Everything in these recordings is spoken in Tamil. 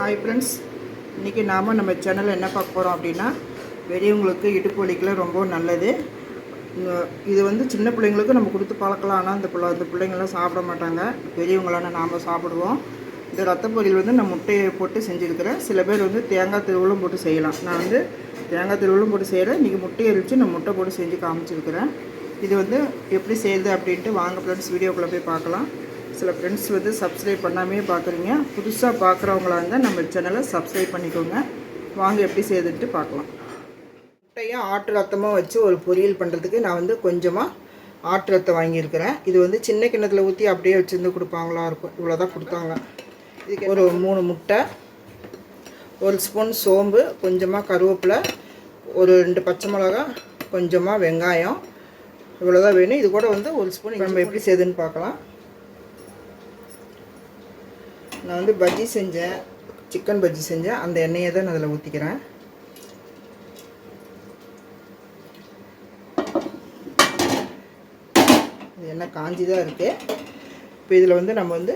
ஹாய் ஃப்ரெண்ட்ஸ் இன்றைக்கி நாம் நம்ம சேனலில் என்ன பார்க்க போகிறோம் அப்படின்னா பெரியவங்களுக்கு இடுப்பு வலிக்கெலாம் ரொம்ப நல்லது. இது வந்து சின்ன பிள்ளைங்களுக்கு நம்ம கொடுத்து பழக்கலாம். ஆனால் இந்த பிள்ளை அந்த பிள்ளைங்களாம் சாப்பிட மாட்டாங்க. பெரியவங்களான நாம் சாப்பிடுவோம். இந்த ரத்த பொரியல் வந்து நான் முட்டையை போட்டு செஞ்சுருக்கிறேன். சில பேர் வந்து தேங்காய் திருவள்ளும் போட்டு செய்யலாம். நான் வந்து தேங்காய் திருவள்ளும் போட்டு செய்கிறேன் இன்றைக்கி முட்டையை அரிச்சு நான் முட்டை போட்டு செஞ்சு காமிச்சிருக்கிறேன். இது வந்து எப்படி செய்யுது அப்படின்ட்டு வாங்க ஃப்ரெண்ட்ஸ் வீடியோக்குள்ளே போய் பார்க்கலாம். சில ஃப்ரெண்ட்ஸ் வந்து சப்ஸ்கிரைப் பண்ணாமே பார்க்குறீங்க புதுசாக பார்க்குறவங்களா இருந்தால் நம்ம சேனலை சப்ஸ்கிரைப் பண்ணிக்கோங்க. வாங்க எப்படி செய்துட்டு பார்க்கலாம் முட்டையும் ஆட்டு ரத்தமும் வச்சு ஒரு பொரியல் பண்ணுறதுக்கு நான் வந்து கொஞ்சமாக ஆட்டு ரத்தம் வாங்கியிருக்கிறேன். இது வந்து சின்ன கிண்ணத்தில் ஊற்றி அப்படியே வச்சுருந்து கொடுப்பாங்களா இருக்கும். இவ்வளோ தான் கொடுத்தாங்க. இதுக்கு ஒரு மூணு முட்டை ஒரு ஸ்பூன் சோம்பு கொஞ்சமாக கருவேப்பிலை ஒரு ரெண்டு பச்சை மிளகா கொஞ்சமாக வெங்காயம். இவ்வளோ தான் வேணும். இது கூட வந்து ஒரு ஸ்பூன் நம்ம எப்படி செய்யுதுன்னு பார்க்கலாம் நான் வந்து பஜ்ஜி செஞ்சேன் சிக்கன் பஜ்ஜி செஞ்சேன். அந்த எண்ணெயை தான் நான் அதில் ஊற்றிக்கிறேன் எண்ணெய் காஞ்சி தான் இருக்குது இப்போ இதில் வந்து நம்ம வந்து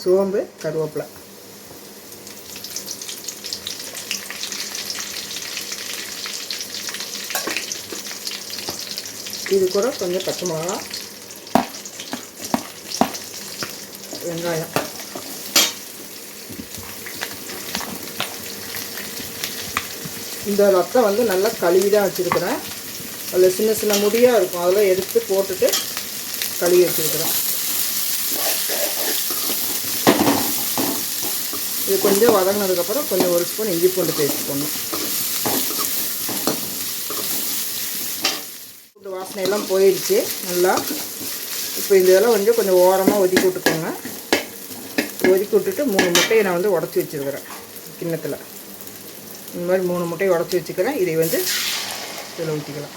சோம்பு கருவேப்பிலை. இது கூட கொஞ்சம் பச்சை மிளகா. வெங்காயம் இந்த ரத்தம் வந்து நல்லா கழுவி தான் வச்சுருக்கிறேன். அதில் சின்ன சின்ன முடியாக இருக்கும். அதெல்லாம் எடுத்து போட்டுட்டு கழுவி வச்சுருக்கிறேன். இது கொஞ்சம் வதங்கினதுக்கப்புறம் கொஞ்சம் ஒரு ஸ்பூன் இஞ்சி பூண்டு பேஸ்ட் பண்ணும் பூண்டு வாசனையெல்லாம் போயிடுச்சு. நல்லா. இப்போ இந்த இதெல்லாம் கொஞ்சம் கொஞ்சம் ஓரமாக ஒதுக்கி விட்டுக்கோங்க. ஒதுக்கி விட்டுட்டு மூணு முட்டையை நான் வந்து உடச்சி வச்சுருக்கிறேன் கிண்ணத்தில். இந்த மாதிரி மூணு முட்டையை உடச்சி வச்சுக்கிறேன். இதை வந்து இதில் ஊற்றிக்கலாம்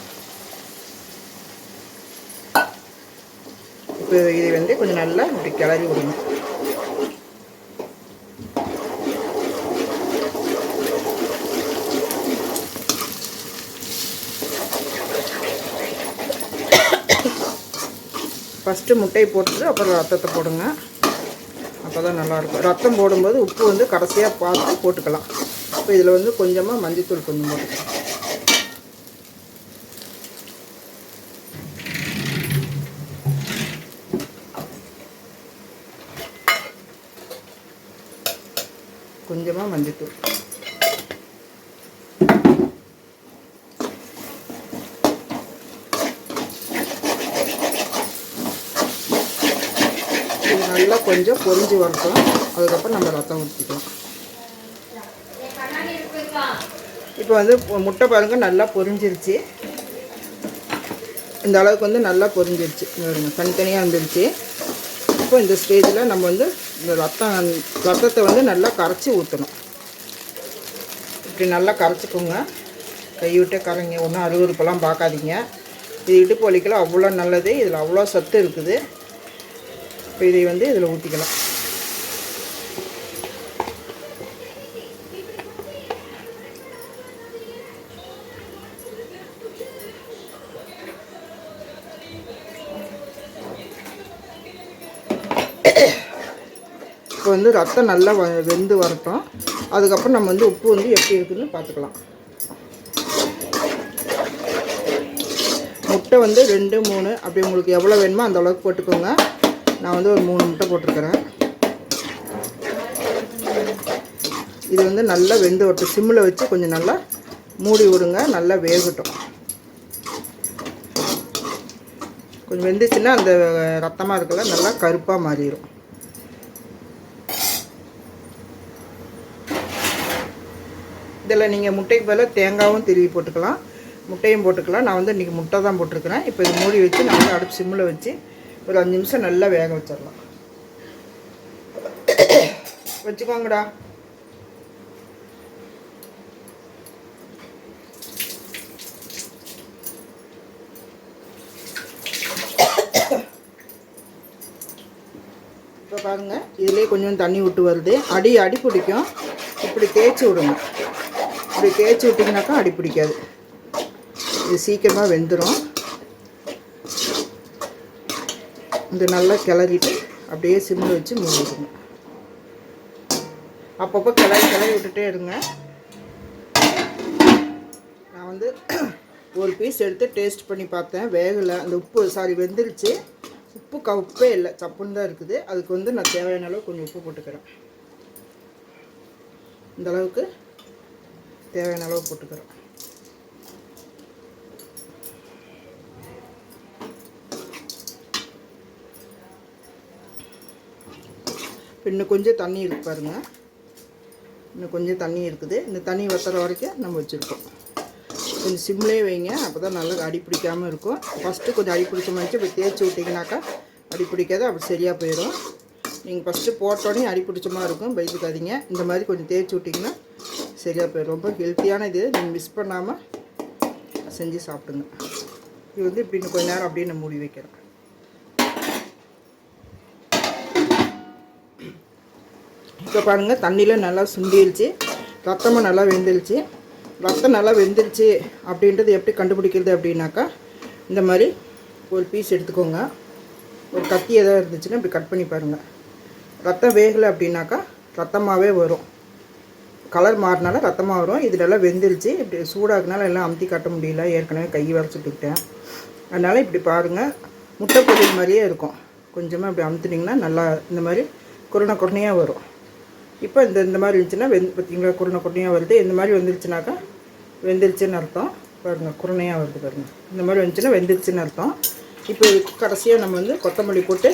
இப்போ இதை வந்து கொஞ்சம் நல்லா இப்படி கிளறி விடணும். ஃபஸ்ட்டு முட்டையை போட்டுட்டு அப்புறம் ரத்தத்தை போடுங்க. அப்போ தான் நல்லாயிருக்கும். ரத்தம் போடும்போது உப்பு வந்து கடைசியாக பார்த்து போட்டுக்கலாம். இப்போ இதில் வந்து கொஞ்சமாக மஞ்சத்தூள் கொஞ்சம் போட்டுக்கலாம். கொஞ்சமாக மஞ்சத்தூள் இது நல்லா கொஞ்சம் பொரிஞ்சு வரட்டும் அதுக்கப்புறம் நம்ம ரத்தம் ஊற்றிக்கலாம் இப்போ வந்து முட்டை பாருங்க நல்லா பொரிஞ்சிருச்சு இந்த அளவுக்கு வந்து நல்லா பொரிஞ்சிருச்சு வருங்க தனித்தனியாக வந்துருச்சு. இப்போ இந்த ஸ்டேஜில் நம்ம வந்து இந்த ரத்தம் ரத்தத்தை வந்து நல்லா கரைச்சி ஊற்றணும் இப்படி நல்லா கரைச்சிக்கோங்க. கைவிட்டே கரைங்க. ஒன்றும் அறுவறுப்பெல்லாம் பார்க்காதீங்க. இது இடுப்பு வலிக்கெல்லாம் அவ்வளோ நல்லது. இதில் அவ்வளோ சத்து இருக்குது. இப்போ இதை வந்து இதில் ஊற்றிக்கலாம். இப்போ வந்து ரத்தம் நல்லா வ- வெந்து வரட்டும். அதுக்கப்புறம் நம்ம வந்து உப்பு வந்து எப்படி இருக்குதுன்னு பார்த்துக்கலாம். முட்டை வந்து ரெண்டு மூணு அப்படி உங்களுக்கு எவ்வளோ வேணுமோ அந்த அளவுக்கு போட்டுக்கோங்க. நான் வந்து ஒரு மூணு முட்டை போட்டிருக்கிறேன். இது வந்து நல்லா வெந்து வரட்டும். சிம்மில் வச்சு கொஞ்சம் நல்லா மூடி விடுங்க நல்லா வேகட்டும். கொஞ்சம் வெந்துச்சுன்னா அந்த ரத்தமாக இருக்கல நல்லா கருப்பாக மாறிடும் இதில் நீங்கள் முட்டைக்கு பதிலாக தேங்காயும் திருவி போட்டுக்கலாம். முட்டையும் போட்டுக்கலாம். நான் வந்து இன்றைக்கி முட்டை தான் போட்டிருக்கிறேன். இப்போ இது மூடி வச்சு நல்லா அடுப்பு சிம்மில் வச்சு ஒரு அஞ்சு நிமிஷம் நல்லா வேக வச்சிடலாம் வச்சுக்கோங்கடா இப்போ பாருங்கள் இதுலேயே கொஞ்சம் தண்ணி விட்டு வருது அடி அடி பிடிக்கும் இப்படி தேய்ச்சி விடுங்க இப்படி தேய்ச்சி விட்டிங்கனாக்கா அடி பிடிக்காது இது சீக்கிரமாக வெந்துடும் இது நல்லா கிளறிட்டு அப்படியே சிம்மில் வச்சு மூடிடுங்க அப்பப்போ கிளறி கிளறி விட்டுட்டே இருங்க. நான் வந்து ஒரு பீஸ் எடுத்து டேஸ்ட் பண்ணி பார்த்தேன். வேகலை அந்த உப்பு சாரி வெந்துருச்சு. உப்பு கப்பே இல்லை. சப்புன்னு தான் இருக்குது. அதுக்கு வந்து நான் தேவையான அளவு கொஞ்சம் உப்பு போட்டுக்கிறேன். இந்த அளவுக்கு தேவையான அளவு போட்டுக்கிறேன். இன்னும் கொஞ்சம் தண்ணி இருக்கு பாருங்க. இன்னும் கொஞ்சம் தண்ணி இருக்குது. இந்த தண்ணி வத்துற வரைக்கும் நம்ம வச்சுருக்கோம். கொஞ்சம் சிம்லேயே வைங்க. அப்போ தான் நல்லா அடி பிடிக்காமல் இருக்கும். ஃபஸ்ட்டு கொஞ்சம் அடி பிடிச்ச மாதிரி இப்போ தேய்ச்சி விட்டிங்கனாக்கா அடி பிடிக்காது. அப்படி சரியாக போயிடும். நீங்கள் ஃபஸ்ட்டு போட்டோடனே அடி பிடிச்ச மாதிரி இருக்கும். பயந்துக்காதீங்க இந்த மாதிரி கொஞ்சம் தேய்ச்சி விட்டிங்கன்னா சரியாக போயிடும். ரொம்ப ஹெல்த்தியான இது. நீங்கள் மிஸ் பண்ணாமல் செஞ்சு சாப்பிடுங்க. இது வந்து இப்படி கொஞ்ச நேரம் அப்படியே நம்ம மூடி வைக்கிறோம். இப்போ பாருங்கள் தண்ணியில் நல்லா சுண்டிடுச்சு ரத்தமும் நல்லா வெந்துருச்சு. ரத்தம் நல்லா வெந்துருச்சு அப்படின்றது எப்படி கண்டுபிடிக்கிறது அப்படின்னாக்கா இந்த மாதிரி ஒரு பீஸ் எடுத்துக்கோங்க. ஒரு கத்தி எதாவது இருந்துச்சுன்னா இப்படி கட் பண்ணி பாருங்கள் ரத்தம் வேகலை அப்படின்னாக்கா ரத்தமாகவே வரும். கலர் மாறினால ரத்தமாக வரும். இது நல்லா வெந்துருச்சு. இப்படி சூடாக்குனால எல்லாம் அமுத்தி கட்ட முடியல. ஏற்கனவே கை வர சுட்டுக்கிட்டேன் அதனால் இப்படி பாருங்கள் முட்டை பொருள் மாதிரியே இருக்கும். கொஞ்சமாக இப்படி அமுத்துனீங்கன்னா நல்லா இந்த மாதிரி குருணை குருணையாக வரும். இப்போ இந்த இந்த மாதிரி இருந்துச்சுன்னா வெந்து பார்த்தீங்களா குருணை குருணையாக வருது. இந்த மாதிரி வந்துருச்சுனாக்கா வெந்துருச்சுன்னு அர்த்தம். பாருங்கள் குருணையாக வருது பாருங்கள் இந்த மாதிரி வந்துச்சுன்னா வெந்துருச்சுன்னு அர்த்தம். இப்போ இதுக்கு கடைசியாக நம்ம வந்து கொத்தமல்லி போட்டு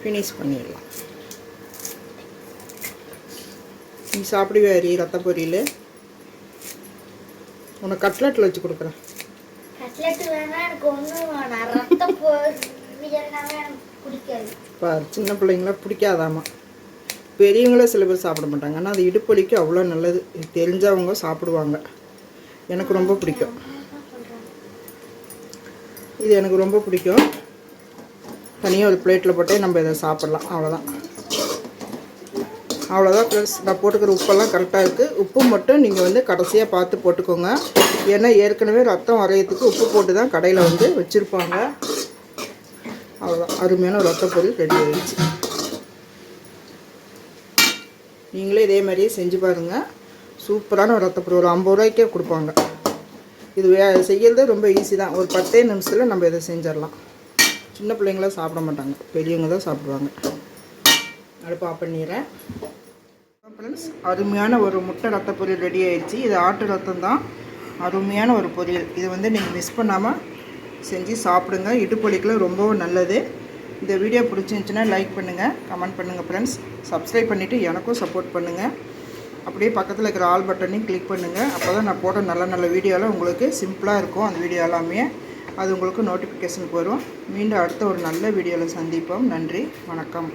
ஃபினிஷ் பண்ணிடலாம். நீ சாப்பிடுவே அரி ரத்த பொரியல்? உனக்கு கட்லெட்டில் வச்சு கொடுக்குறேன். கட்லெட் வேணா எனக்கு ஒன்றும் வேணாம். ரத்தம் பொரியல்னாவே பிடிக்காது. சின்ன பிள்ளைங்களாம் பிடிக்காதாமா. பெரியவங்களே சில பேர் சாப்பிட மாட்டாங்க. ஆனால் அது இடுப்பொலிக்கு அவ்வளோ நல்லது. இது தெரிஞ்சவங்க சாப்பிடுவாங்க. எனக்கு ரொம்ப பிடிக்கும். இது எனக்கு ரொம்ப பிடிக்கும். தனியாக ஒரு பிளேட்டில் போட்டே நம்ம இதை சாப்பிட்லாம். அவ்வளோதான். அவ்வளோதான் ப்ளஸ் நான் போட்டுக்கிற உப்பெல்லாம் கரெக்டாக இருக்குது உப்பு மட்டும் நீங்கள் வந்து கடைசியாக பார்த்து போட்டுக்கோங்க. ஏன்னா ஏற்கனவே ரத்தம் வரையிறதுக்கு உப்பு போட்டு தான் கடையில் வந்து வச்சுருப்பாங்க. அவ்வளோதான் அருமையான ஒரு ரத்த ரெடி ஆகிடுச்சு நீங்களே இதே மாதிரியே செஞ்சு பாருங்கள் சூப்பரான ஒரு ரத்த பொருள் ஒரு ஐம்பது ரூபாய்க்கே கொடுப்பாங்க. இது செய்கிறது ரொம்ப ஈஸி தான். ஒரு பத்தே நிமிஷத்தில் நம்ம இதை செஞ்சிடலாம். சின்ன பிள்ளைங்களாம் சாப்பிட மாட்டாங்க. பெரியவங்க தான் சாப்பிடுவாங்க. அடுப்பு ஆஃப் பண்ணிடுறேன். ஃப்ரெண்ட்ஸ் அருமையான ஒரு முட்டை ரத்த பொரியல் ரெடி ஆயிடுச்சு. இது ஆட்டு ரத்தம் தான். அருமையான ஒரு பொரியல். இது வந்து நீங்கள் மிஸ் பண்ணாமல் செஞ்சு சாப்பிடுங்க. இடுப்பொலிக்கெலாம் ரொம்பவும் நல்லது. இந்த வீடியோ பிடிச்சிருந்துச்சுன்னா லைக் பண்ணுங்கள் கமெண்ட் பண்ணுங்கள் ஃப்ரெண்ட்ஸ் சப்ஸ்கிரைப் பண்ணிவிட்டு எனக்கும் சப்போர்ட் பண்ணுங்கள் அப்படியே பக்கத்தில் இருக்கிற ஆல் பட்டனையும் கிளிக் பண்ணுங்கள் அப்போ தான் நான் போட்ட நல்ல நல்ல வீடியோலாம் உங்களுக்கு சிம்பிளாக இருக்கும் அந்த வீடியோ எல்லாமே. அது உங்களுக்கு நோட்டிஃபிகேஷனுக்கு வரும். மீண்டும் அடுத்த ஒரு நல்ல வீடியோவில் சந்திப்போம். நன்றி. வணக்கம்.